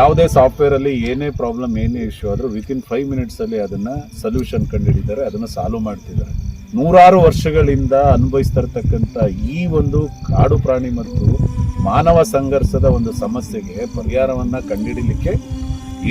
ಯಾವುದೇ ಸಾಫ್ಟ್ವೇರ್ ಅಲ್ಲಿ ಏನೇ ಪ್ರಾಬ್ಲಮ್ ಏನೇ ಇಶ್ಯೂ ಆದರೂ ವಿತ್ ಇನ್ ಫೈವ್ ಮಿನಿಟ್ಸ್ ಅಲ್ಲಿ ಅದನ್ನ ಸೊಲ್ಯೂಷನ್ ಕಂಡುಹಿಡಿದ್ದಾರೆ ಅದನ್ನ ಸಾಲ್ವ್ ಮಾಡ್ತಿದ್ದಾರೆ. ನೂರಾರು ವರ್ಷಗಳಿಂದ ಅನುಭವಿಸ್ತಾ ಇರ್ತಕ್ಕಂಥ ಈ ಒಂದು ಕಾಡು ಪ್ರಾಣಿ ಮತ್ತು ಮಾನವ ಸಂಘರ್ಷದ ಒಂದು ಸಮಸ್ಯೆಗೆ ಪರಿಹಾರವನ್ನ ಕಂಡುಹಿಡಲಿಕ್ಕೆ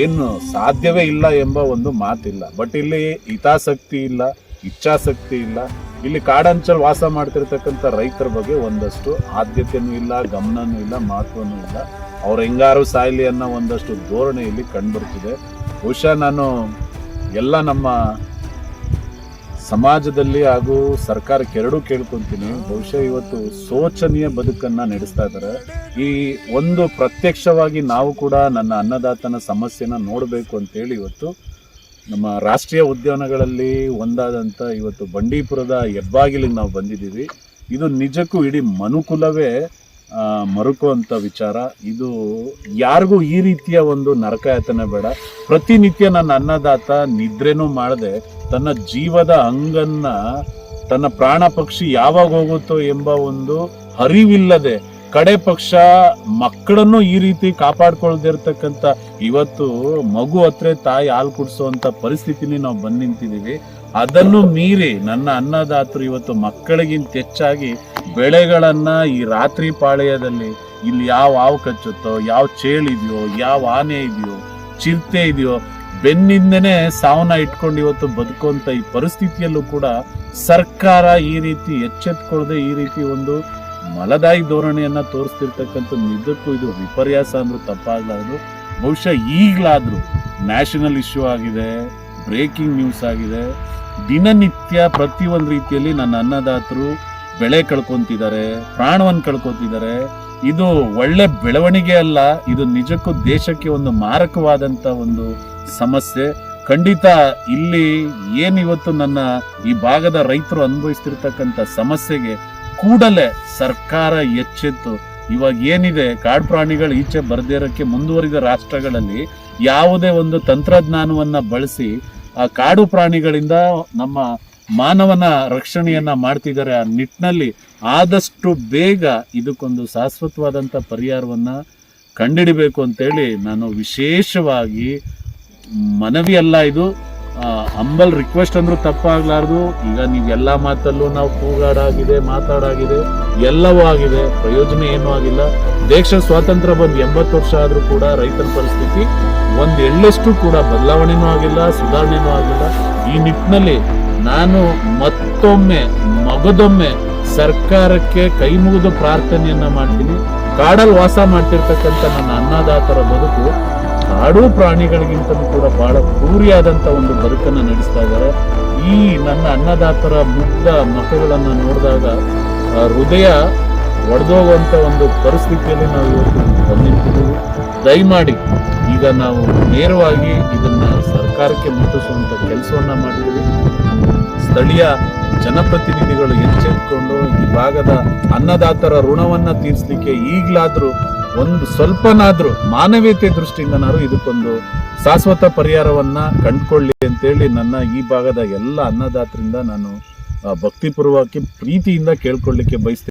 ಏನು ಸಾಧ್ಯವೇ ಇಲ್ಲ ಎಂಬ ಒಂದು ಮಾತಿಲ್ಲ. ಬಟ್ ಇಲ್ಲಿ ಹಿತಾಸಕ್ತಿ ಇಲ್ಲ, ಇಚ್ಛಾಸಕ್ತಿ ಇಲ್ಲ. ಇಲ್ಲಿ ಕಾಡಂಚಲ್ ವಾಸ ಮಾಡ್ತಿರ್ತಕ್ಕಂಥ ರೈತರ ಬಗ್ಗೆ ಒಂದಷ್ಟು ಆದ್ಯತೆಯೂ ಇಲ್ಲ, ಗಮನನೂ ಇಲ್ಲ, ಮಹತ್ವನೂ ಇಲ್ಲ. ಅವ್ರು ಹೆಂಗಾರು ಸಾಯ್ಲಿ ಅನ್ನೋ ಒಂದಷ್ಟು ಧೋರಣೆ ಇಲ್ಲಿ ಕಂಡುಬರ್ತಿದೆ. ಬಹುಶಃ ನಾನು ಎಲ್ಲ ನಮ್ಮ ಸಮಾಜದಲ್ಲಿ ಹಾಗೂ ಸರ್ಕಾರಕ್ಕೆ ಎರಡೂ ಕೇಳ್ಕೊತೀನಿ. ಬಹುಶಃ ಇವತ್ತು ಶೋಚನೀಯ ಬದುಕನ್ನು ನಡೆಸ್ತಾ ಇದ್ದಾರೆ. ಈ ಒಂದು ಪ್ರತ್ಯಕ್ಷವಾಗಿ ನಾವು ಕೂಡ ನನ್ನ ಅನ್ನದಾತನ ಸಮಸ್ಯೆನ ನೋಡಬೇಕು ಅಂತೇಳಿ ಇವತ್ತು ನಮ್ಮ ರಾಷ್ಟ್ರೀಯ ಉದ್ಯಾನಗಳಲ್ಲಿ ಒಂದಾದಂಥ ಇವತ್ತು ಬಂಡೀಪುರದ ಹೆಬ್ಬಾಗಿಲಿಗೆ ನಾವು ಬಂದಿದ್ದೀವಿ. ಇದು ನಿಜಕ್ಕೂ ಇಡೀ ಮನುಕುಲವೇ ಮರುಕುವಂಥ ವಿಚಾರ. ಇದು ಯಾರಿಗೂ ಈ ರೀತಿಯ ಒಂದು ನರಕಯಾತನೆ ಬೇಡ. ಪ್ರತಿನಿತ್ಯ ನನ್ನ ಅನ್ನದಾತ ನಿದ್ರೆನೂ ಮಾಡದೆ ತನ್ನ ಜೀವದ ಅಂಗನ್ನ ತನ್ನ ಪ್ರಾಣ ಪಕ್ಷಿ ಯಾವಾಗ ಹೋಗುತ್ತೋ ಎಂಬ ಒಂದು ಅರಿವಿಲ್ಲದೆ ಕಡೆ ಪಕ್ಷ ಮಕ್ಕಳನ್ನು ಈ ರೀತಿ ಕಾಪಾಡ್ಕೊಳ್ದಿರ್ತಕ್ಕಂಥ ಇವತ್ತು ಮಗು ಹತ್ರ ತಾಯಿ ಹಾಲು ಕುಡಿಸುವಂತ ಪರಿಸ್ಥಿತಿನೇ ನಾವು ಬಂದು ನಿಂತಿದೀವಿ ಅದನ್ನು ಮೀರಿ ನನ್ನ ಅನ್ನದಾತರು ಇವತ್ತು ಮಕ್ಕಳಿಗಿಂತ ಹೆಚ್ಚಾಗಿ ಬೆಳೆಗಳನ್ನ ಈ ರಾತ್ರಿ ಪಾಳ್ಯದಲ್ಲಿ ಇಲ್ಲಿ ಯಾವ ಹಾವು ಕಚ್ಚುತ್ತೋ, ಯಾವ ಚೇಳಿದೆಯೋ ಯಾವ ಆನೆ ಇದೆಯೋ, ಚಿರತೆ ಇದೆಯೋ, ಬೆನ್ನಿಂದನೇ ಸಾವನ್ನ ಇಟ್ಕೊಂಡು ಇವತ್ತು ಬದುಕುವಂತ ಈ ಪರಿಸ್ಥಿತಿಯಲ್ಲೂ ಕೂಡ ಸರ್ಕಾರ ಈ ರೀತಿ ಎಚ್ಚೆತ್ಕೊಳ್ಳದೆ ಈ ರೀತಿ ಒಂದು ಮಲದಾಯಿ ಧೋರಣೆಯನ್ನ ತೋರಿಸ್ತಿರ್ತಕ್ಕಂಥ ನಿಜಕ್ಕೂ ಇದು ವಿಪರ್ಯಾಸ ಅಂದ್ರೂ ತಪ್ಪಾಗಲಾರದು. ಬಹುಶಃ ಈಗಲಾದ್ರೂ ನ್ಯಾಷನಲ್ ಇಶ್ಯೂ ಆಗಿದೆ, ಬ್ರೇಕಿಂಗ್ ನ್ಯೂಸ್ ಆಗಿದೆ ದಿನನಿತ್ಯ ಪ್ರತಿಯೊಂದು ರೀತಿಯಲ್ಲಿ ನನ್ನ ಅನ್ನದಾತರು ಬೆಳೆ ಕಳ್ಕೊತಿದ್ದಾರೆ ಪ್ರಾಣವನ್ನು ಕಳ್ಕೊತಿದ್ದಾರೆ. ಇದು ಒಳ್ಳೆ ಬೆಳವಣಿಗೆ ಅಲ್ಲ, ಇದು ನಿಜಕ್ಕೂ ದೇಶಕ್ಕೆ ಒಂದು ಮಾರಕವಾದಂಥ ಒಂದು ಸಮಸ್ಯೆ. ಖಂಡಿತ ಇಲ್ಲಿ ಏನಿವತ್ತು ನನ್ನ ಈ ಭಾಗದ ರೈತರು ಅನುಭವಿಸ್ತಿರ್ತಕ್ಕಂಥ ಸಮಸ್ಯೆಗೆ ಕೂಡಲೇ ಸರ್ಕಾರ ಎಚ್ಚೆತ್ತು. ಇವಾಗ ಏನಿದೆ, ಕಾಡು ಪ್ರಾಣಿಗಳು ಈಚೆ ಬರದೇ ಇರೋಕ್ಕೆ ಮುಂದುವರಿದ ರಾಷ್ಟ್ರಗಳಲ್ಲಿ ಯಾವುದೇ ಒಂದು ತಂತ್ರಜ್ಞಾನವನ್ನು ಬಳಸಿ ಆ ಕಾಡು ಪ್ರಾಣಿಗಳಿಂದ ನಮ್ಮ ಮಾನವನ ರಕ್ಷಣೆಯನ್ನ ಮಾಡ್ತಿದ್ದಾರೆ ಆ ನಿಟ್ಟಿನಲ್ಲಿ ಆದಷ್ಟು ಬೇಗ ಇದಕ್ಕೊಂದು ಶಾಶ್ವತವಾದಂಥ ಪರಿಹಾರವನ್ನ ಕಂಡುಹಿಡಿಬೇಕು ಅಂತೇಳಿ ನಾನು ವಿಶೇಷವಾಗಿ ಮನವಿ ಅಲ್ಲ ಇದು. ಅಂಬಲ್ ರಿಕ್ವೆಸ್ಟ್ ಅಂದ್ರೂ ತಪ್ಪಾಗ್ಲಾರ್ದು. ಈಗ ನೀವು ಎಲ್ಲಾ ಮಾತಲ್ಲೂ ನಾವು ಕೂಗಾಡಾಗಿದೆ, ಮಾತಾಡಾಗಿದೆ, ಎಲ್ಲವೂ ಆಗಿದೆ. ಪ್ರಯೋಜನ ಏನೂ ಆಗಿಲ್ಲ. ದೇಶ ಸ್ವಾತಂತ್ರ್ಯ ಬಂದು ಎಂಬತ್ತು ವರ್ಷ ಆದ್ರೂ ಕೂಡ ರೈತರ ಪರಿಸ್ಥಿತಿ ಒಂದ್ ಎಳ್ಳಷ್ಟು ಕೂಡ ಬದಲಾವಣೆನೂ ಆಗಿಲ್ಲ, ಸುಧಾರಣೆನೂ ಆಗಿಲ್ಲ. ಈ ನಿಟ್ಟಿನಲ್ಲಿ ನಾನು ಮತ್ತೊಮ್ಮೆ, ಮಗದೊಮ್ಮೆ ಸರ್ಕಾರಕ್ಕೆ ಕೈ ಮುಗಿದು ಪ್ರಾರ್ಥನೆಯನ್ನ ಮಾಡ್ತೀನಿ. ಕಾಡಲ್ಲಿ ವಾಸ ಮಾಡ್ತಿರ್ತಕ್ಕಂಥ ನನ್ನ ಅನ್ನದಾತರ ಬದುಕು ಕಾಡು ಪ್ರಾಣಿಗಳಿಗಿಂತಲೂ ಕೂಡ ಬಹಳ ಕ್ರೂರಿಯಾದಂತ ಒಂದು ಬದುಕನ್ನು ನಡೆಸ್ತಾ ಇದ್ದಾರೆ. ಈ ನನ್ನ ಅನ್ನದಾತರ ಮುಗ್ಧ ಮಕ್ಕಳನ್ನು ನೋಡಿದಾಗ ಹೃದಯ ಒಡೆದೋಗುವಂತ ಒಂದು ಪರಿಸ್ಥಿತಿಯಲ್ಲಿ ನಾವು ಇವತ್ತು ಬಂದಿರ್ತೀವಿ ದಯಮಾಡಿ ಈಗ ನಾವು ನೇರವಾಗಿ ಇದನ್ನ ಸರ್ಕಾರಕ್ಕೆ ಮುಟ್ಟಿಸುವಂಥ ಕೆಲಸವನ್ನು ಮಾಡಿದ್ದೀವಿ. ಸ್ಥಳೀಯ ಜನಪ್ರತಿನಿಧಿಗಳು ಎಚ್ಚೆತ್ಕೊಂಡು ಈ ಭಾಗದ ಅನ್ನದಾತರ ಋಣವನ್ನ ತೀರಿಸಲಿಕ್ಕೆ ಈಗಲಾದ್ರೂ ಒಂದು ಸ್ವಲ್ಪನಾದ್ರೂ ಮಾನವೀಯತೆ ದೃಷ್ಟಿಯಿಂದನಾದ್ರೂ ಇದಕ್ಕೊಂದು ಶಾಶ್ವತ ಪರಿಹಾರವನ್ನ ಕಂಡುಕೊಳ್ಳಿ ಅಂತೇಳಿ ನನ್ನ ಈ ಭಾಗದ ಎಲ್ಲ ಅನ್ನದಾತರಿಂದ ನಾನು ಭಕ್ತಿಪೂರ್ವಕ್ಕೆ ಪ್ರೀತಿಯಿಂದ ಕೇಳ್ಕೊಳ್ಳಿಕ್ಕೆ ಬಯಸ್ತೀನಿ